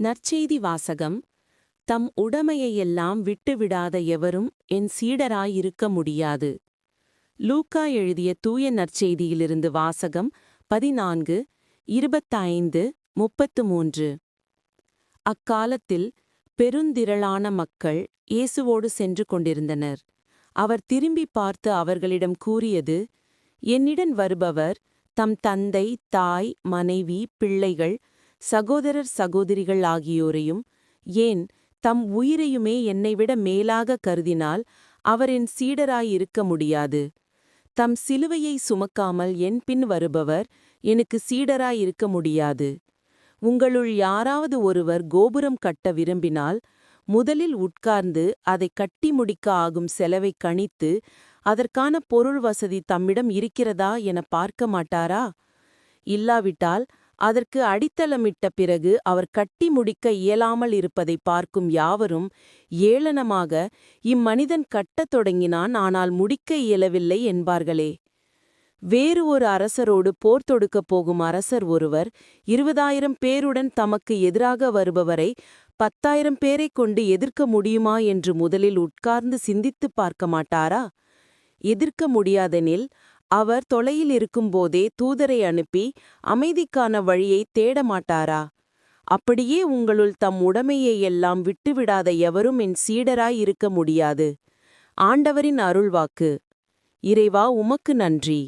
நற்செய்தி வாசகம் தம் உடமையையெல்லாம் விட்டுவிடாத எவரும் என் சீடராயிருக்க முடியாது. லூக்கா எழுதிய தூய நற்செய்தியிலிருந்து வாசகம் பதினான்கு இருபத்தைந்து முப்பத்து மூன்று அக்காலத்தில் பெருந்திரளான மக்கள் இயேசுவோடு சென்று கொண்டிருந்தனர். அவர் திரும்பி பார்த்து அவர்களிடம் கூறியது என்னிடம் வருபவர் தம் தந்தை தாய் மனைவி பிள்ளைகள் சகோதரர் சகோதரிகள் ஆகியோரையும் ஏன் தம் உயிரையுமே என்னைவிட மேலாக கருதினால் அவர் என் சீடராயிருக்க முடியாது. தம் சிலுவையை சுமக்காமல் என் பின் வருபவர் எனக்கு சீடராயிருக்க முடியாது. உங்களுள் யாராவது ஒருவர் கோபுரம் கட்ட விரும்பினால் முதலில் உட்கார்ந்து அதை கட்டி முடிக்க ஆகும் செலவை கணித்து அதற்கான பொருள் வசதி தம்மிடம் இருக்கிறதா என பார்க்க மாட்டாரா? இல்லாவிட்டால் அதற்கு அடித்தளமிட்ட பிறகு அவர் கட்டி முடிக்க இயலாமல் இருப்பதை பார்க்கும் யாவரும் ஏளனமாக இம்மனிதன் கட்டத் தொடங்கினான் ஆனால் முடிக்க இயலவில்லை என்பார்களே. வேறு ஒரு அரசரோடு போர் தொடுக்கப் போகும் அரசர் ஒருவர் இருபதாயிரம் பேருடன் தமக்கு எதிராக வருபவரை பத்தாயிரம் பேரைக் கொண்டு எதிர்க்க முடியுமா என்று முதலில் உட்கார்ந்து சிந்தித்துப் பார்க்க மாட்டாரா? எதிர்க்க முடியாதெனில் அவர் தொலையில் இருக்கும்போதே தூதரை அனுப்பி அமைதிக்கான வழியை தேட மாட்டாரா அப்படியே உங்களுள் தம் உடமையை எல்லாம் விட்டுவிடாத எவரும் என் சீடராய் இருக்க முடியாது. ஆண்டவரின் அருள்வாக்கு. இறைவா உமக்கு நன்றி.